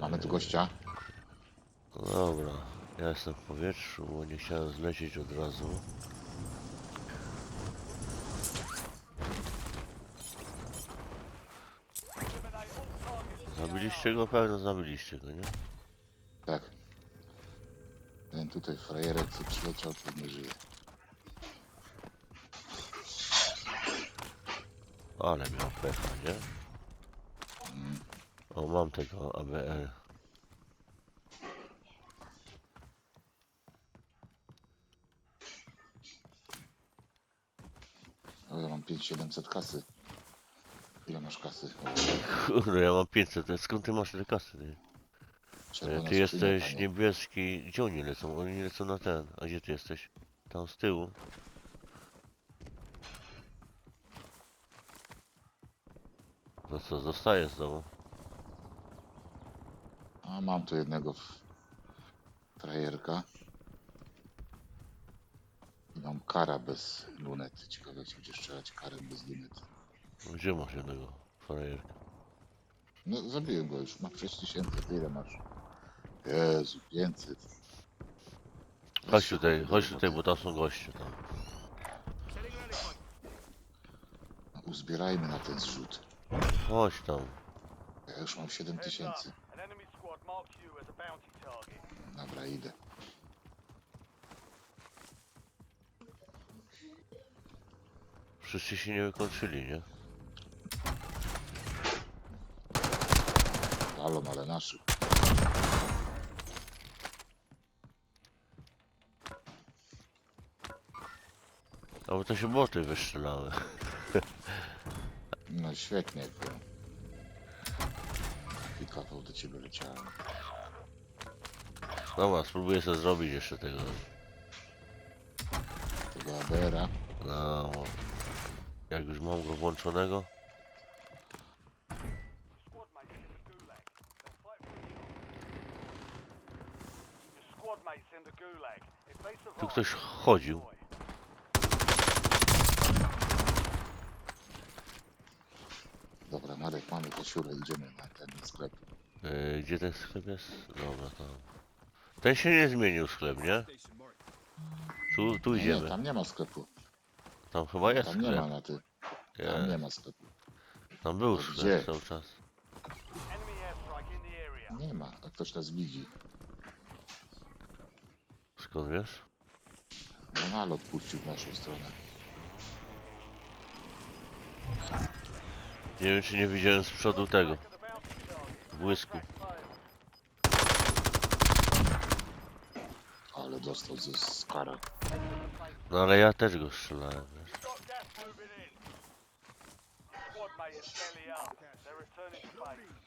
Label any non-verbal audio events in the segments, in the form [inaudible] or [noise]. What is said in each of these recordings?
Mamy tu gościa. Dobra, ja jestem w powietrzu, bo nie chciałem zlecieć od razu. Zabiliście go? Pewno zabiliście go, nie? Tak. Ten tutaj frajerek, co przyleciał, to nie żyje. Ale miał pecha, nie? O, mam tego ABL. Ja mam 5700 kasy. Ile masz kasy? Kurde, ja mam 500, to skąd ty masz te kasy, ty? Czerwona Ty skrzynia, jesteś panie. niebieski, gdzie oni lecą? Oni lecą na ten, a gdzie ty jesteś? Tam z tyłu. To co, zostaje z domu? A mam tu jednego frajerka. I mam kara bez lunety. Ciekawe, czy będzie strzelać karę bez lunety. Gdzie masz jednego frajerka? No, zabiłem go już. Mam 6000. Ty ile masz? Jezu, 500. Chodź tutaj, chodź tutaj, bo tam są goście tam. No, Uzbierajmy na ten zrzut. Chodź tam. Ja już mam Heads 7000. up. An enemy squad marked you as a bounty target. Dobra, idę. Wszyscy się nie wykończyli, nie? Palą, ale naszych. A bo to się boty wystrzelały. No świetnie było. Kawał do ciebie leciałem. Dobra, spróbuję sobie zrobić jeszcze tego. Tego ABR-a. No, jak już mam go włączonego. Squad mates in the gulag. They'll fight for you. Your squad mates in the gulag. If they survive, Tu ktoś chodził. boy. Dobra, Marek, mamy kasiurę, idziemy na ten sklep. Yy, gdzie ten sklep jest? Dobra, tam. Ten się nie zmienił sklep, nie? Tu, tu Nie, idziemy. tam nie ma sklepu. Tam chyba jest Tam nie ma sklep. na ty. Tam Nie, ma sklepu. tam był To sklep gdzie? cały czas. Enemy airstrike in the area. Nie ma, a ktoś nas widzi. Skąd wiesz? No nalot puścił w naszą stronę. Nie wiem czy nie widziałem z przodu tego. Błysku. Ale dostał ze skara. No ale ja też go strzelałem, wiesz. Got gas moving in. Squad mate is fairly up. They're returning to base.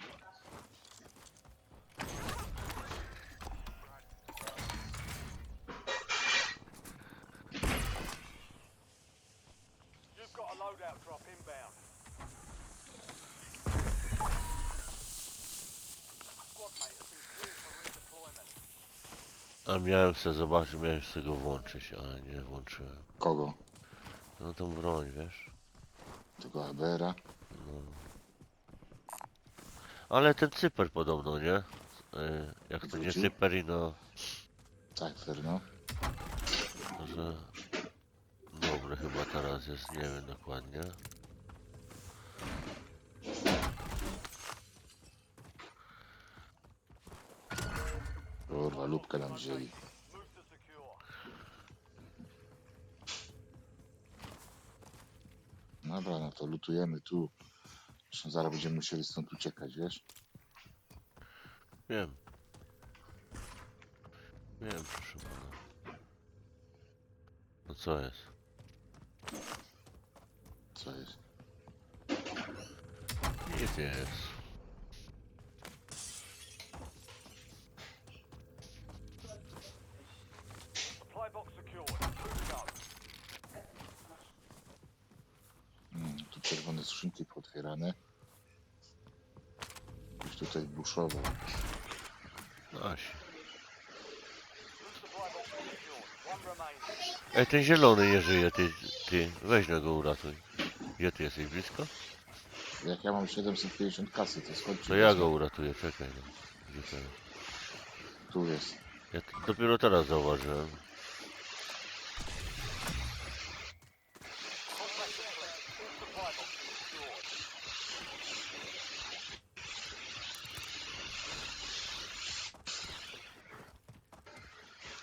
You've got a loadout drop inbound. A miałem sobie zobaczyć, miałem sobie go włączyć, ale nie włączyłem. Kogo? No tą broń, wiesz. Tego ABR-a? Ale ten cyper podobno, nie? Yy, jak to nie Wrócił? cyper i no, Cypher, no. że dobry chyba teraz jest, nie wiem dokładnie. Kurwa, lubkę nam wzięli. Dobra, no to lutujemy tu. Zresztą zaraz będziemy musieli stąd uciekać, wiesz? Wiem. Wiem, proszę pana. No co jest? Co jest? Nic jest. Skrzynki pootwierane. Ktoś tutaj buszował. Aś. Ej, ten zielony nie żyje, ty, ty. Weź go uratuj. Gdzie ty jesteś, blisko? Jak ja mam 750 kasy, to ci To ja go uratuję, czekaj. No. Gdzie to jest? Tu jest. Ja dopiero teraz zauważyłem.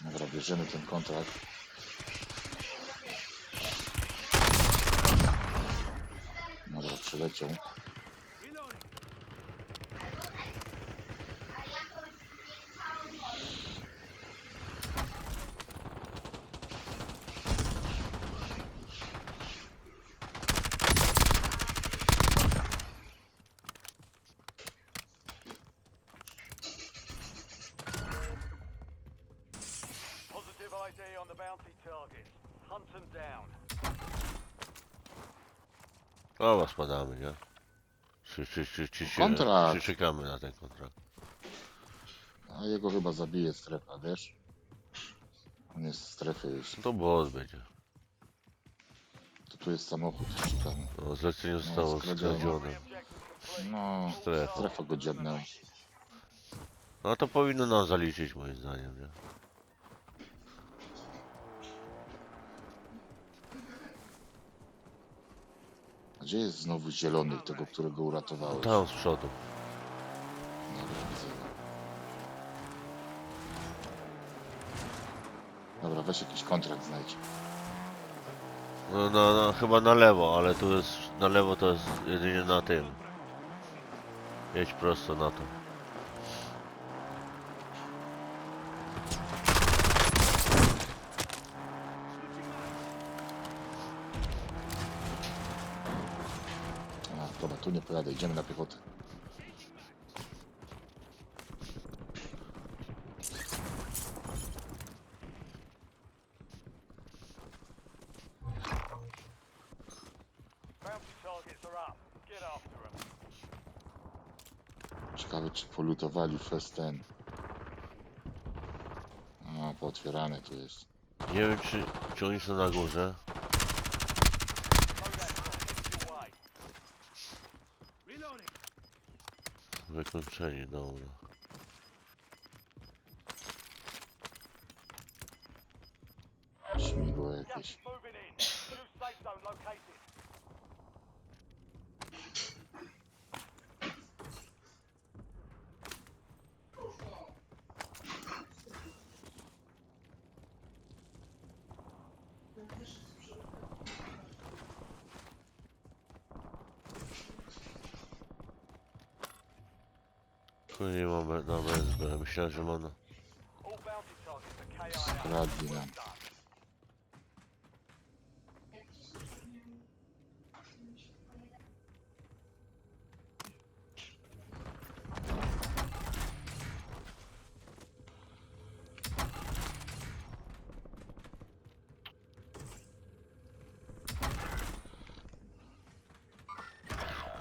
Dobra, bierzemy ten kontrakt. Dobra, przyleciał. Positive ID on the bounty target. Hunt them down. Dobra, spadamy, nie? Czy, czy, czy, czy, Kontrakt. czy czekamy na ten kontrakt? A jego chyba zabije strefa, wiesz? On jest w strefie już. No to boss będzie. To tu jest samochód, czekamy. No, zlecenie zostało skradzione. skradzione. Complete. No, Strefa. strefa go dziabnęła. No to powinno nam zaliczyć moim zdaniem, nie? Gdzie jest znowu zielony, tego, którego uratowałeś? Tam z przodu. Dobra, widzę go. Dobra, weź jakiś kontrakt znajdź. No, no, no, chyba na lewo, ale tu jest, na lewo to jest jedynie na tym. Jedź prosto na to. Tu nie pojadę, idziemy na piechotę. Ciekawe, czy polutowali first ten. A, pootwierane tu jest. Nie wiem czy, czy oni są na górze. 这你知道吗？Tu nie mam na BSB. Myślałem, że mam na... Nam.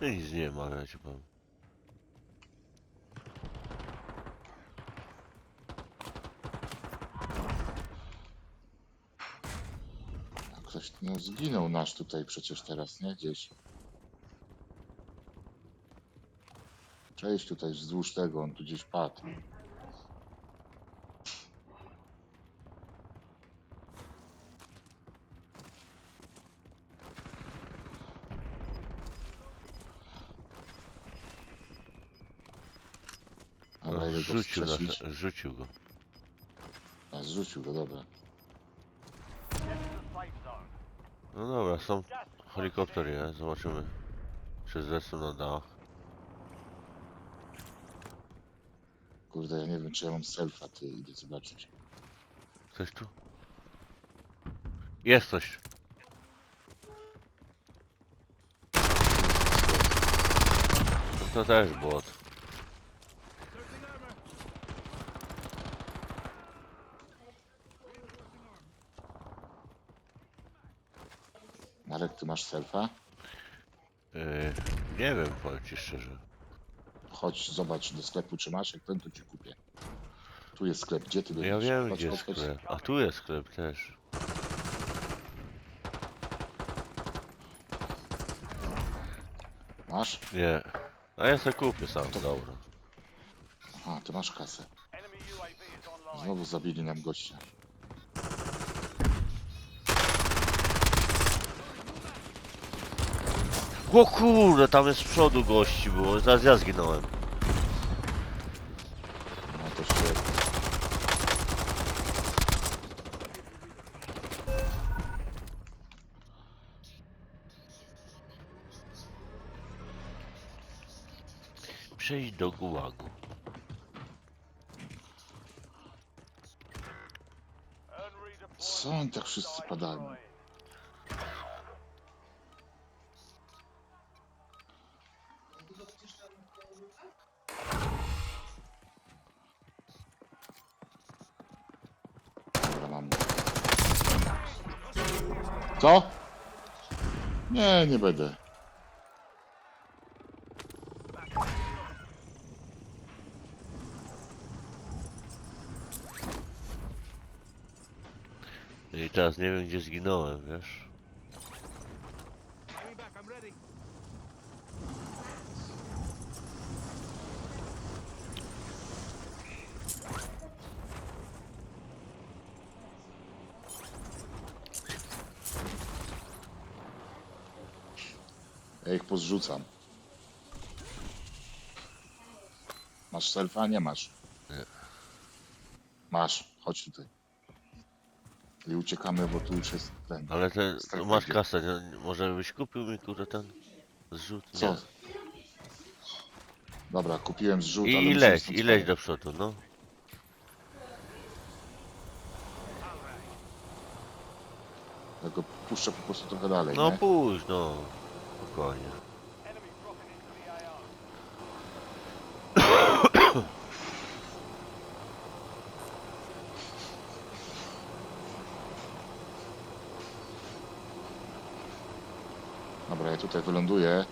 Nic nie ma, ja ci powiem. Ktoś, no zginął nasz tutaj przecież teraz, nie? Gdzieś. Cześć tutaj wzdłuż tego, on tu gdzieś padł. Ale jego Rzucił, na rzucił go. A zrzucił go, dobra. Get to the safe zone. No dobra, są helikopter jest, zobaczymy. Czy zlecą na dach. Kurde, ja nie wiem, czy ja mam selfa, ty idę zobaczyć. Coś tu? Jest coś. No to też bot. Marek, ty masz selfa? Yy, nie wiem, powiem ci szczerze. Chodź, zobacz do sklepu, czy masz, jak ten, to ci kupię. Tu jest sklep, gdzie ty Ja będziesz? wiem, Chodź, gdzie jest chodź. sklep. A tu jest sklep też. Masz? Nie. A ja sobie kupię sam, dobra. Aha, ty masz kasę. Znowu zabili nam gościa. O kurde, tam jest z przodu gości było, zaraz ja zginąłem. No to świetnie. Przejdź do gułagu. Co oni tak wszyscy padają? Co? Nie, nie będę. I teraz nie wiem gdzie zginąłem, wiesz? Ja ich pozrzucam. Masz selfa? Nie masz. Nie. Masz, chodź tutaj. I uciekamy, bo tu już jest ten. Ale ten, Strefy masz kasę, nie? może byś kupił mi kurde ten zrzut? Nie. Co? Dobra, kupiłem zrzut, ale I, I musimy leć, stąd i leć do przodu, no. Ja go puszczę po prostu trochę dalej, No nie? pójdź, no. Spokojnie. Enemy dropping into the AO. Dobra, ja tutaj wyląduję.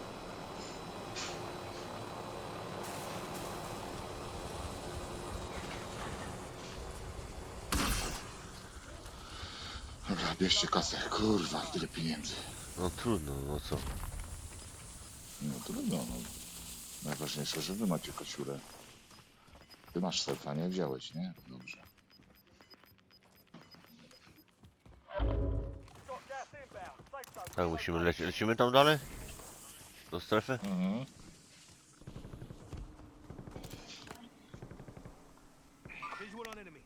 Dobra, bierzcie kasę. Kurwa, tyle pieniędzy. No trudno, no co. No trudno, no. Najważniejsze, że wy macie kociurę. Ty masz selfa, nie? Wziąłeś, nie? Dobrze. Tak, musimy lecieć. Lecimy tam dalej? Do strefy? Mhm. Visual on enemy.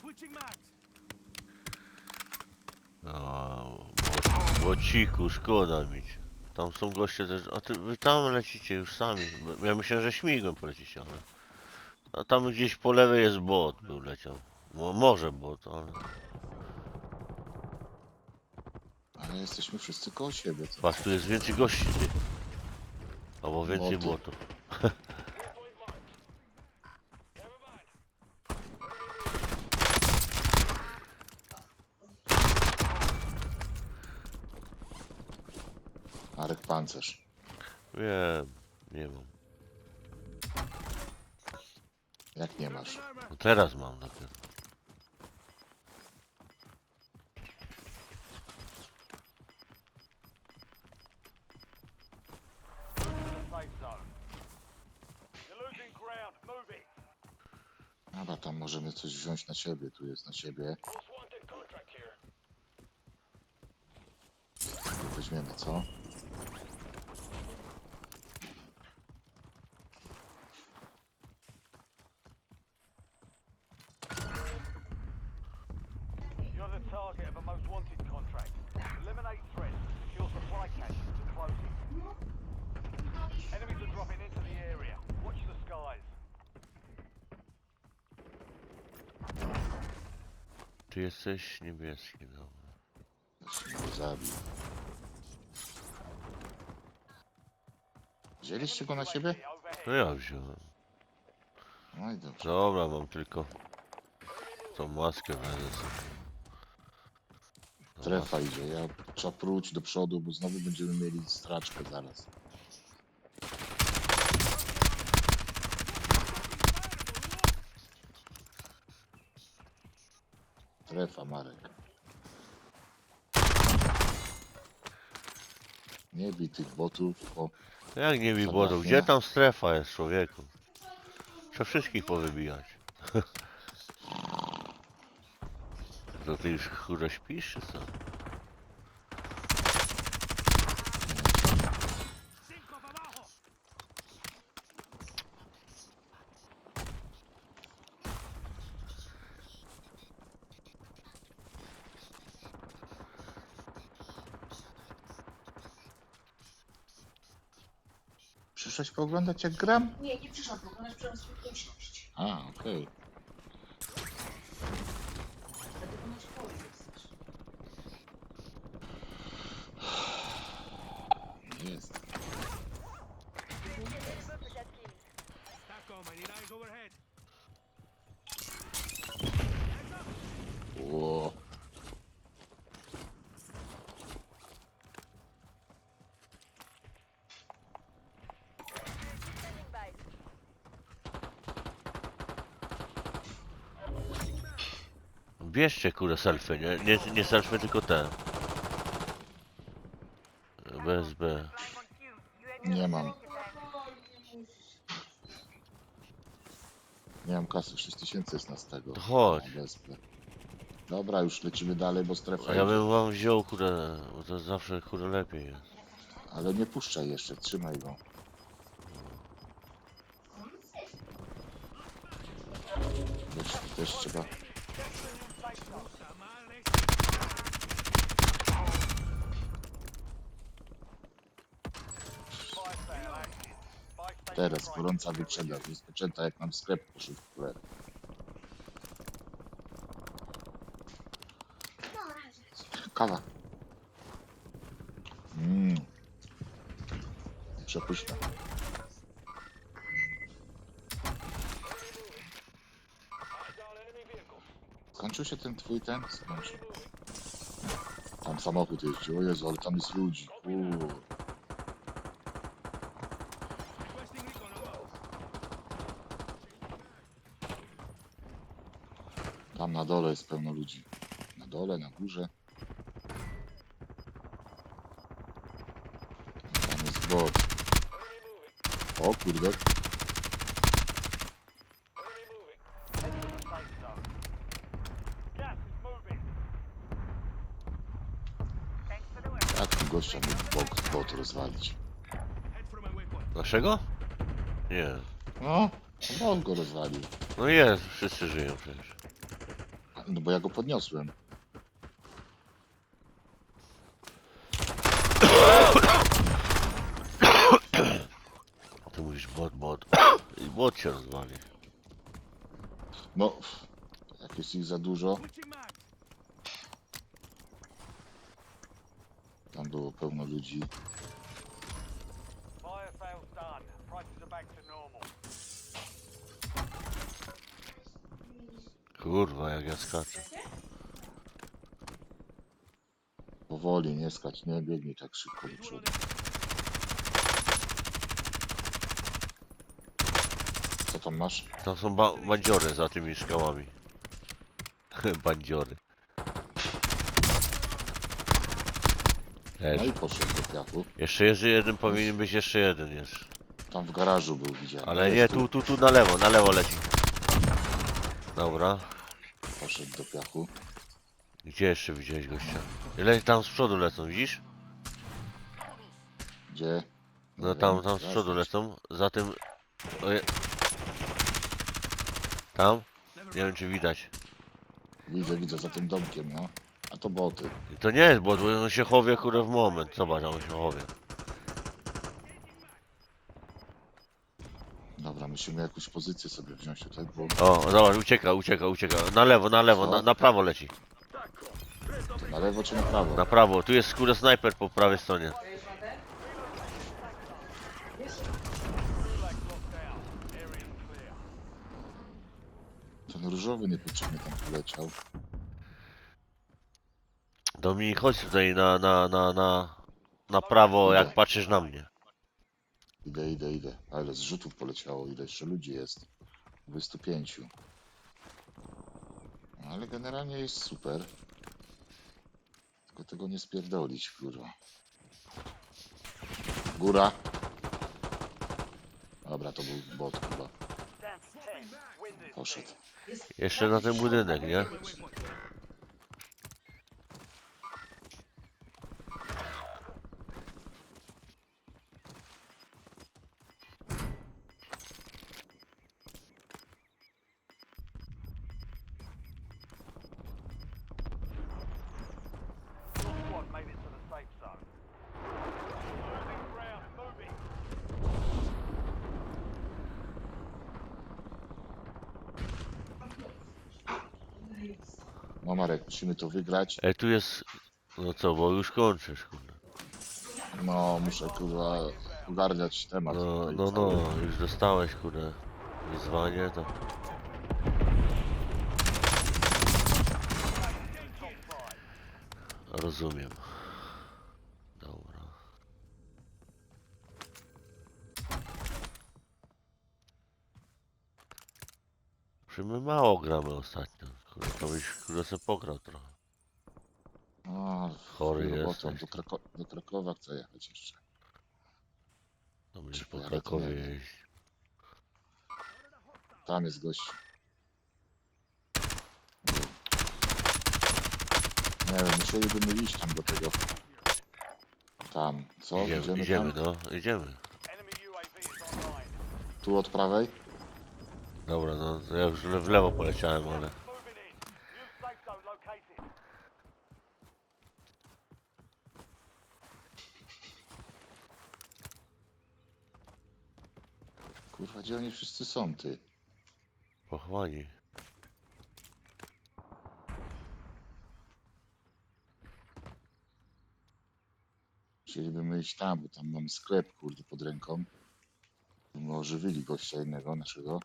Switching mags. O, bo- błociku, szkoda mi. Tam są goście też. A ty, wy tam lecicie już sami. Ja myślałem, że śmigłem polecicie, ale. A tam gdzieś po lewej jest bot, był leciał. Mo, może bot, ale. Ale jesteśmy wszyscy koło siebie. Co? Patrz, tu jest więcej gości, ty. Albo więcej Boty. botów. Arek pancerz. Wiem, nie mam. Jak nie masz? No teraz mam. Move it. Dobra, tam możemy coś wziąć na siebie. Tu jest na siebie. Weźmiemy, co? Ty jesteś niebieski, dobra. Zabił. Wzięliście go na siebie? No ja wziąłem. No i dobrze. Dobra, mam tylko tą maskę będę sobie. Strefa idzie. Ja trzeba próć do przodu, bo znowu będziemy mieli straczkę zaraz. Strefa, Marek. Nie bij tych botów, tylko Jak nie wibodą? Gdzie tam strefa jest, człowieku? Trzeba wszystkich powybijać. [laughs] To ty już chóra śpisz, czy co? Przyszłeś pooglądać jak gram? Nie, nie przyszłam pokonać, przyszłam sobie usiąść. A, okej. Dlatego macie chory jesteś. Jest. TACOM, I need eyes overhead. O, Bierzcie kurde selfie, nie? Nie, nie selfie, tylko te. BSB. nie mam. Nie mam kasy, 6000 jest na z tego. To chodź. Na BSP. Dobra, już lecimy dalej, bo strefa A ja idzie. bym wam wziął kurde, bo to zawsze kurde lepiej jest. Ale nie puszczaj jeszcze, trzymaj go. Wiesz, to też trzeba... gorąca wyprzedaż, rozpoczęta jak nam sklep poszedł. Kawa. Mmm. Przepyszna. Skończył się ten twój ten? Skończył. Tam samochód jeździ, o Jezu, ale tam jest ludzi. Uuu. Na dole jest pełno ludzi. Na dole, na górze. Tam jest bot. O kurde. Jak tu gościa mógł bot, bot rozwalić? Naszego? Nie. No, bot go rozwalił. No jest, wszyscy żyją przecież. No bo ja go podniosłem. Ty mówisz bot, bot. I bot się rozwali. No, jak jest ich za dużo, tam było pełno ludzi. Kurwa, jak ja skaczę. Powoli, nie skacz, nie biegnij tak szybko do przodu. Co tam masz? Tam są ba bandziory za tymi skałami. [laughs] bandziory. No Też. i poszedł do piachu. Jeszcze jest jeden, powinien być jeszcze jeden jest. Tam w garażu był widziałem. Ale nie, tu, tu, tu na lewo, na lewo leci. Dobra. Poszedł do piachu. Gdzie jeszcze widziałeś gościa? Ile tam z przodu lecą, widzisz? Gdzie? No tam, tam z przodu lecą. Za tym... Oje... Tam? Nie wiem czy widać. Widzę, widzę za tym domkiem, no. A to boty. I To nie jest, bo on się chowie kurde w moment. Zobacz, on się chowie. Dobra, musimy jakąś pozycję sobie wziąć tutaj, bo O, zobacz, ucieka, ucieka, ucieka. Na lewo, na lewo, na, na prawo leci. to na lewo czy na prawo? Na prawo, tu jest kurde snajper po prawej stronie. Ten różowy niepotrzebnie tam poleciał. Dominik, chodź tutaj na, na, na, na, na prawo, jak patrzysz na mnie. Idę, idę, idę. Ale z rzutów poleciało, ile jeszcze ludzi jest? 25. Ale generalnie jest super. Tylko tego nie spierdolić, kurwa. Góra. Dobra, to był bot chyba. Down to 10. Win this Poszedł. Jeszcze na ten budynek, nie? Your squad made it to the safe zone. Moving ground, moving. No Marek, musimy to wygrać. Ej, tu jest... No co, bo już kończysz, kurde. No, muszę kurwa ogarniać temat. No, no, no, już dostałeś, kurde, wyzwanie, to... Rozumiem. Dobra. Czy my mało gramy ostatnio? Kurde, to byś kurde se pograł trochę. A, Chory robotą. jesteś. Do, Krako do Krakowa chcę jechać jeszcze. To będziesz Czy po pojadę, Krakowie nie wiem. jeździć. Tam jest gość. Nie wiem, musielibyśmy iść tam do tego. Tam. Co? Idziemy, Idziemy, idziemy, tam? no, idziemy. Enemy UAV is online. Tu od prawej? Dobra, no, to ja już w lewo poleciałem, ale... Moving in. New safe zone located. Kurwa, gdzie oni wszyscy są, ty? Pochłani. Chcielibyśmy iść tam, bo tam mamy sklep, kurde, pod ręką. My ożywili gościa innego, naszego.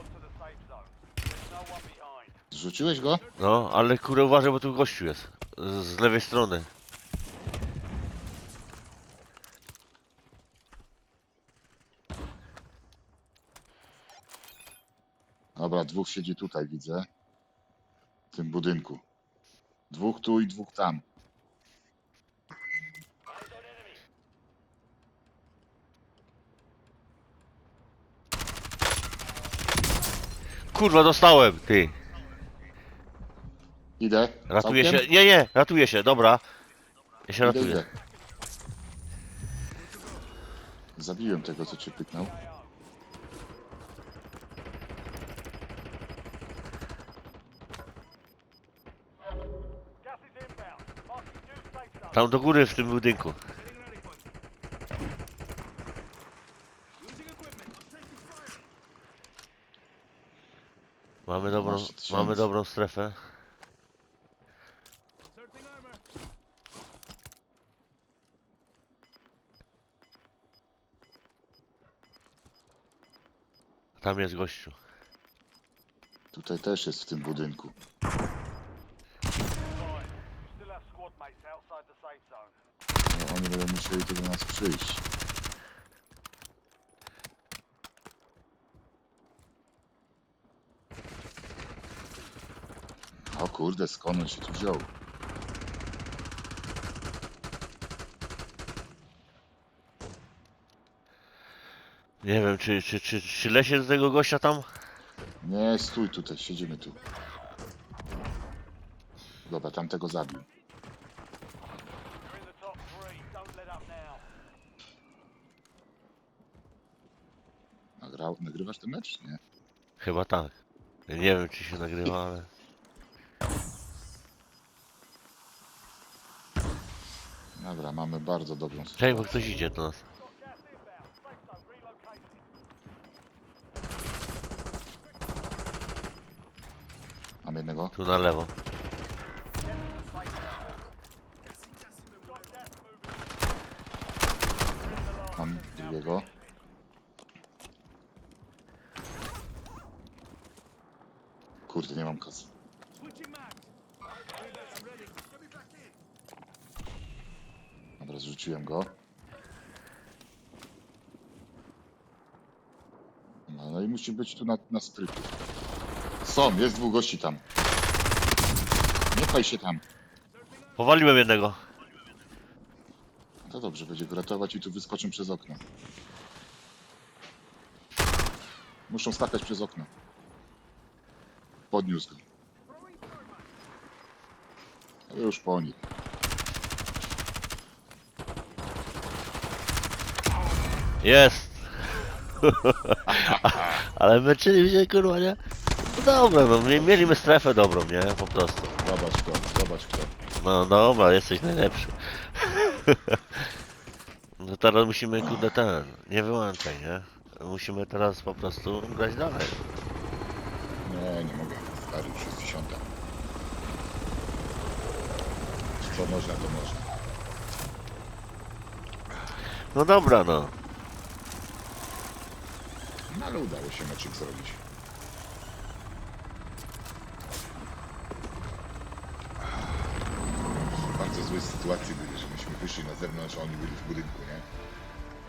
Squad to the safe zone. There's no one Zrzuciłeś go? No, ale kurde uważaj, bo tu gościu jest. Z, z lewej strony. Dobra, dwóch siedzi tutaj, widzę. W tym budynku. Dwóch tu i dwóch tam. Kurwa, dostałem, ty. Idę. Całkiem? się. Nie, nie, ratuję się, dobra. Ja się Idę, ratuję. idę. Zabiłem tego, co cię pyknął. Tam do góry w tym budynku. Mamy dobrą, Masz mamy dobrą strefę. Tam jest gościu. Tutaj też jest w tym budynku. No, oni będą musieli tu do nas przyjść. O kurde, skąd on się tu wziął? Nie wiem, czy, czy, czy, czy lesie do tego gościa tam? Nie, stój tutaj, siedzimy tu. Dobra, tamtego zabił. You're in the top three. Don't let up now. Nagrał, nagrywasz ten mecz? Nie. Chyba tak. Ja Nie wiem, czy się nagrywa, ale... Dobra, mamy bardzo dobrą Czekaj, bo sytuację. ktoś idzie do nas. Got gas inbound. Safe zone relocated. Mam jednego. Tu na lewo. Mam drugiego. Kurde, nie mam kasy. Dobra, zrzuciłem go. No, no i musi być tu na, na stryku. Są, jest dwóch gości tam. Nie paj się tam. Powaliłem jednego. To dobrze, będzie go ratować i tu wyskoczą przez okno. Muszą skakać przez okno. Podniósł go. Ale już po nich. Jest! [laughs] Ale meczyli się kurwa, nie? No dobra, no mie- mieliśmy strefę dobrą, nie? Po prostu. Zobacz kto, zobacz kto. No dobra, jesteś najlepszy. [laughs] No teraz musimy kurde ten, nie wyłączaj, nie? Musimy teraz po prostu grać dalej. Nie, nie mogę. Stary, już jest dziesiąta. Co można, to można. No dobra, no. No ale udało się meczyk zrobić. Złej sytuacji byli, że myśmy wyszli na zewnątrz, a oni byli w budynku, nie?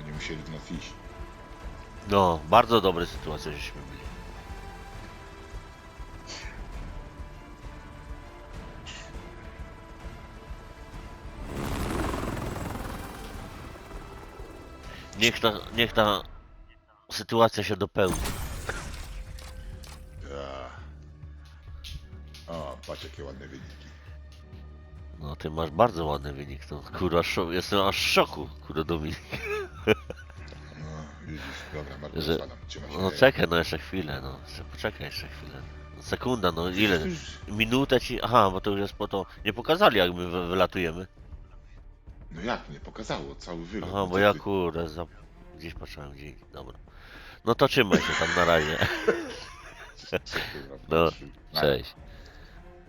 Oni musieli w nas iść. No, bardzo dobre sytuacje żeśmy byli. Niech ta, niech ta sytuacja się dopełni. Ja. O, patrz jakie ładne wyniki. No ty masz bardzo ładny wynik, to kurwa szok, jestem aż w szoku, kurwa Dominik. No, widzisz, dobra, bardzo Że- się. No czekaj, no jeszcze chwilę, no. Jeszcze Poczekaj jeszcze chwilę. No, Sekunda, no ile? Minutę ci... Aha, bo to już jest po to... Nie pokazali jak my wy- wylatujemy. No jak, nie pokazało, cały wylot. Aha, no bo ja kurde, za... gdzieś patrzyłem, gdzieś, dobra. No to trzymaj się tam na razie. No, Cześć.